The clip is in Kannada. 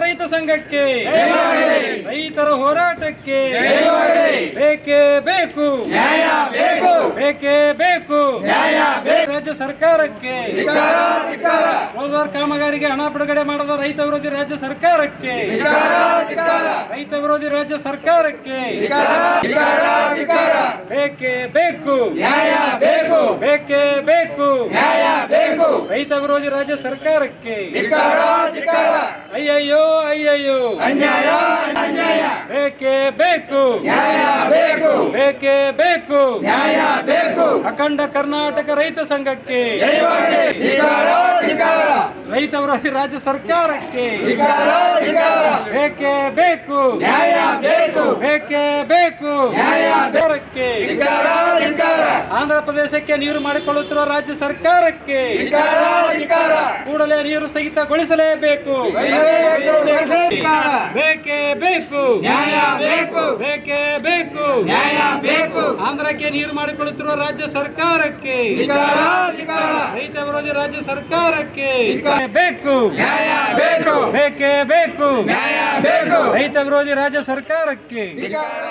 ರೈತ ಸಂಘಕ್ಕೆ ರೈತರ ಹೋರಾಟಕ್ಕೆ ಬೇಕೇ ಬೇಕು. ಬೇಕು. ಬೇಕೇ ಬೇಕು. ರಾಜ್ಯ ಸರ್ಕಾರಕ್ಕೆ ರೋಜ್ಗಾರ್ ಕಾಮಗಾರಿಗೆ ಹಣ ಬಿಡುಗಡೆ ಮಾಡದ ರೈತ ವಿರೋಧಿ ರಾಜ್ಯ ಸರ್ಕಾರಕ್ಕೆ ರೈತ ವಿರೋಧಿ ರಾಜ್ಯ ಸರ್ಕಾರಕ್ಕೆ ಬೇಕು ಬೇಕೇ. ಬೇಕು. ಬೇಕು ರೈತ ವಿರೋಧಿ ರಾಜ್ಯ ಸರ್ಕಾರಕ್ಕೆ. ಅಯ್ಯಯ್ಯೋ ಅಯ್ಯಯ್ಯೋ. ಅನ್ಯಾಯ ಅನ್ಯಾಯ. ಬೇಕೇ ಬೇಕು. ನ್ಯಾಯ ಬೇಕು. ಬೇಕೇ ಬೇಕು. ನ್ಯಾಯ ಬೇಕು. ಅಖಂಡ ಕರ್ನಾಟಕ ರೈತ ಸಂಘಕ್ಕೆ. ರೈತ ವಿರೋಧಿ ರಾಜ್ಯ ಸರ್ಕಾರಕ್ಕೆ. ಬೇಕೇ ಬೇಕು. ನ್ಯಾಯ ಬೇಕು. ಬೇಕೇ ಬೇಕು. ನ್ಯಾಯ ಸರ್ಕಾರಕ್ಕೆ. ಆಂಧ್ರ ಪ್ರದೇಶಕ್ಕೆ ನೀರು ಮಾಡಿಕೊಳ್ಳುತ್ತಿರುವ ರಾಜ್ಯ ಸರ್ಕಾರಕ್ಕೆ ಕೂಡಲೇ ನೀರು ಸ್ಥಗಿತಗೊಳಿಸಲೇಬೇಕು. ಬೇಕೇ ಬೇಕು. ಬೇಕು. ಬೇಕೇ ಆಂಧ್ರಕ್ಕೆ ನೀರು ಮಾಡಿಕೊಳ್ಳುತ್ತಿರುವ ರಾಜ್ಯ ಸರ್ಕಾರಕ್ಕೆ. ರೈತ ವಿರೋಧಿ ರಾಜ್ಯ ಸರ್ಕಾರಕ್ಕೆ. ಬೇಕು ಬೇಕು. ಬೇಕೇ. ಬೇಕು ನ್ಯಾಯ ಬೇಕು. ರೈತ ವಿರೋಧಿ ರಾಜ್ಯ ಸರ್ಕಾರಕ್ಕೆ. ಧಿಕ್ಕಾರ